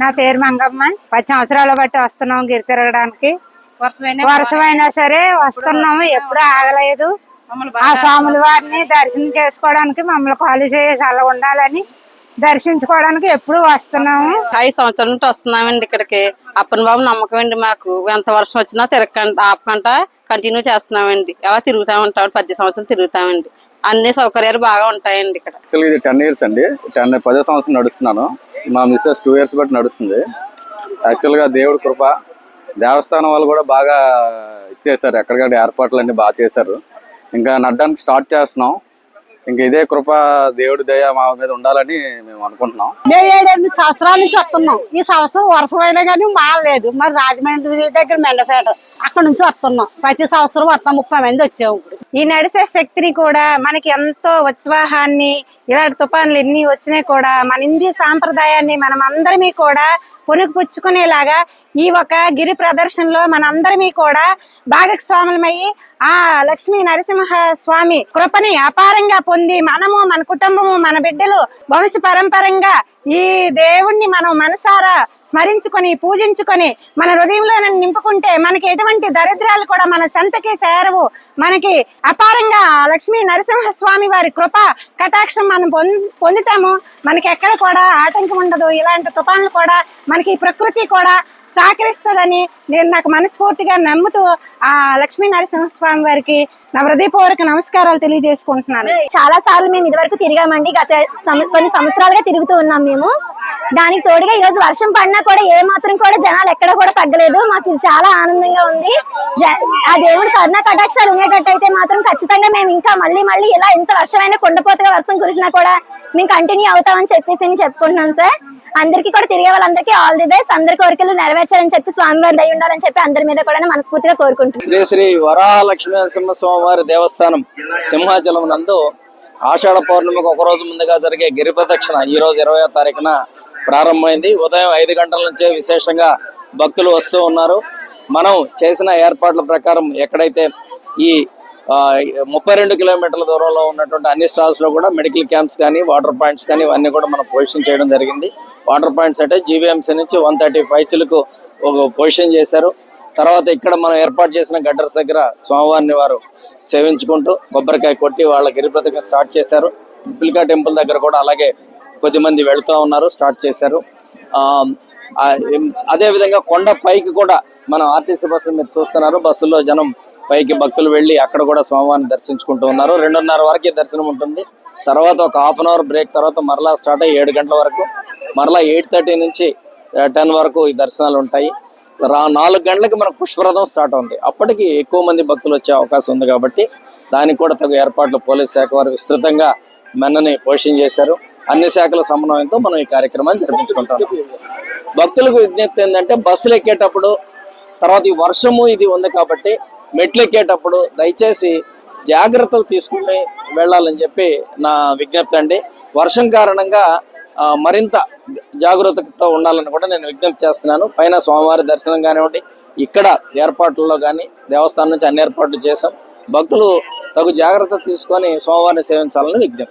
నా పేరు మంగమ్మ. పది సంవత్సరాలు బట్టి వస్తున్నాం గిరి తిరగడానికి. వర్షమైనా సరే వస్తున్నాము ఎప్పుడూ ఆగలేదు. ఆ స్వాముల వారిని దర్శనం చేసుకోవడానికి మమ్మల్ని ఖాళీ చేసి అలా ఉండాలని దర్శించుకోవడానికి ఎప్పుడు వస్తున్నాము. ఐదు సంవత్సరాల నుండి వస్తున్నామండి ఇక్కడికి. అప్పని బాబు నమ్మకం అండి మాకు. ఎంత వర్షం వచ్చినా తిరగకుండా ఆపకుండా కంటిన్యూ చేస్తున్నామండి. అలా తిరుగుతా ఉంటాం పది సంవత్సరాలు తిరుగుతామండి. అన్ని సౌకర్యాలు బాగా ఉంటాయండి ఇక్కడ. యాక్చువల్గా ఇది టెన్ ఇయర్స్ అండి. టెన్ పదో సంవత్సరం నడుస్తున్నాను. మా మిస్సెస్ టూ ఇయర్స్ బట్టి నడుస్తుంది. యాక్చువల్గా దేవుడి కృప దేవస్థానం వాళ్ళు కూడా బాగా ఇచ్చేసారు ఎక్కడికక్కడ ఏర్పాట్లు అన్ని బాగా చేశారు. ఇంకా నడ్డానికి స్టార్ట్ చేస్తున్నాం. ఇంకా ఇదే కృప దేవుడి దయ మా మీద ఉండాలని మేము అనుకుంటున్నాం. మేము ఏడెనిమిది సంవత్సరాల నుంచి వస్తున్నాం. ఈ సంవత్సరం వర్షం అయినా కానీ మారలేదు మరి రాజమండ్రి దగ్గర మెండపేట అక్కడ నుంచి వస్తున్నాం. ప్రతి సంవత్సరం వస్తాం. ముప్పై మంది వచ్చాము ఇప్పుడు. ఈ నడిసే శక్తిని కూడా మనకి ఎంతో ఉత్సాహాన్ని ఇలాంటి తుఫాన్లు ఎన్ని వచ్చినాయి కూడా మన హిందీ సాంప్రదాయాన్ని మనం అందరమీ కూడా పుణుకు పుచ్చుకునేలాగా ఈ ఒక గిరి ప్రదర్శనలో మనందరమీ కూడా భాగస్వాములమయ్యి ఆ లక్ష్మీ నరసింహ స్వామి కృపని అపారంగా పొంది మనము మన కుటుంబము మన బిడ్డలు వంశ పరంపరంగా ఈ దేవుణ్ణి మనం మనసారా స్మరించుకొని పూజించుకొని మన హృదయంలో నింపుకుంటే మనకి ఎటువంటి దరిద్రాలు కూడా మన సంతకి చేరవు మనకి అపారంగా ఆ లక్ష్మీ నరసింహస్వామి వారి కృప కటాక్షం మనం పొందుతాము. మనకి ఎక్కడ కూడా ఆటంకం ఉండదు. ఇలాంటి తుఫాన్లు కూడా మనకి ప్రకృతి కూడా సహకరిస్తుందని నేను నాకు మనస్ఫూర్తిగా నమ్ముతూ ఆ లక్ష్మీ నరసింహ స్వామి వారికి నా హృదయపూర్వక నమస్కారాలు తెలియజేసుకుంటున్నాను. చాలా సార్లు మేము ఇదివరకు తిరిగామండి. గత కొన్ని సంవత్సరాలుగా తిరుగుతూ ఉన్నాం మేము. దానికి తోడుగా ఈ రోజు వర్షం పడినా కూడా ఏ మాత్రం కూడా జనాలు ఎక్కడ కూడా తగ్గలేదు. మాకు ఇది చాలా ఆనందంగా ఉంది. జ- ఆ దేవుడు కరుణ కటాక్షాలు ఉండేటట్టయితే మాత్రం ఖచ్చితంగా మేము ఇంకా మళ్ళీ మళ్ళీ ఇలా ఎంత వర్షమైనా కొండపోతగా వర్షం కురిసినా కూడా మేము కంటిన్యూ అవుతామని చెప్పేసి చెప్పుకుంటున్నాం సార్. అందరికీ కూడా తిరిగే వాళ్ళందరికీ ఆల్ ది బెస్ట్. అందరి కోరికలు నెరవేర్చాలని చెప్పి స్వామివారి దయ ఉండాలని చెప్పి అందరి మీద కూడా మనస్ఫూర్తిగా కోరుకుంటున్నాను. శ్రీ శ్రీ వరాహ నరసింహ స్వామివారి దేవస్థానం సింహాచలం నందు ఆషాఢ పౌర్ణమికి ఒక రోజు ముందుగా జరిగే గిరి ప్రదక్షిణ ఈ రోజు ఇరవై తారీఖున ప్రారంభమైంది. ఉదయం ఐదు గంటల నుంచే విశేషంగా భక్తులు వస్తూ ఉన్నారు. మనం చేసిన ఏర్పాట్ల ప్రకారం ఎక్కడైతే ఈ ముప్పై రెండు కిలోమీటర్ల దూరంలో ఉన్నటువంటి అన్ని స్టాల్స్లో కూడా మెడికల్ క్యాంప్స్ కానీ వాటర్ పాయింట్స్ కానీ ఇవన్నీ కూడా మనం పొజిషన్ చేయడం జరిగింది. వాటర్ పాయింట్స్ అంటే జీవీఎంసీ నుంచి వన్ థర్టీ ఫైవ్ ఒక పొజిషన్ చేశారు. తర్వాత ఇక్కడ మనం ఏర్పాటు చేసిన గడ్డర్స్ దగ్గర స్వామివారిని వారు సేవించుకుంటూ కొబ్బరికాయ కొట్టి వాళ్ళ గిరి స్టార్ట్ చేశారు. పిల్కా టెంపుల్ దగ్గర కూడా అలాగే కొద్దిమంది వెళుతూ ఉన్నారు స్టార్ట్ చేశారు. ఆ, అదే విధంగా కొండ పైకి కూడా మనం ఆర్టీసీ బస్సులు మీరు చూస్తున్నారు. బస్సులో జనం పైకి భక్తులు వెళ్ళి అక్కడ కూడా స్వామివారిని దర్శించుకుంటూ ఉన్నారు. రెండున్నర వరకు దర్శనం ఉంటుంది. తర్వాత ఒక హాఫ్ అన్ అవర్ బ్రేక్ తర్వాత మరలా స్టార్ట్ అయ్యి ఏడు గంటల వరకు మరలా ఎయిట్ థర్టీ నుంచి uh, టెన్ వరకు ఈ దర్శనాలు ఉంటాయి. రా నాలుగు గంటలకి మనకు పుష్పరథం స్టార్ట్ అవుతుంది అప్పటికి ఎక్కువ మంది భక్తులు వచ్చే అవకాశం ఉంది కాబట్టి దానికి కూడా తగు ఏర్పాట్లు పోలీస్ శాఖ వారు విస్తృతంగా మెన్నని పోషణ చేశారు. అన్ని శాఖల సమన్వయంతో మనం ఈ కార్యక్రమాన్ని జరిపించుకుంటాం. భక్తులకు విజ్ఞప్తి ఏంటంటే బస్సులు ఎక్కేటప్పుడు తర్వాత ఈ వర్షము ఇది ఉంది కాబట్టి మెట్లు ఎక్కేటప్పుడు దయచేసి జాగ్రత్తలు తీసుకుని వెళ్ళాలని చెప్పి నా విజ్ఞప్తి అండి. వర్షం కారణంగా మరింత జాగ్రత్తతో ఉండాలని కూడా నేను విజ్ఞప్తి చేస్తున్నాను. పైన స్వామివారి దర్శనం కానివ్వండి ఇక్కడ ఏర్పాట్లలో కానీ దేవస్థానం నుంచి అన్ని ఏర్పాట్లు చేశాం. భక్తులు తగు జాగ్రత్త తీసుకొని స్వామివారిని సేవించాలని విజ్ఞప్తి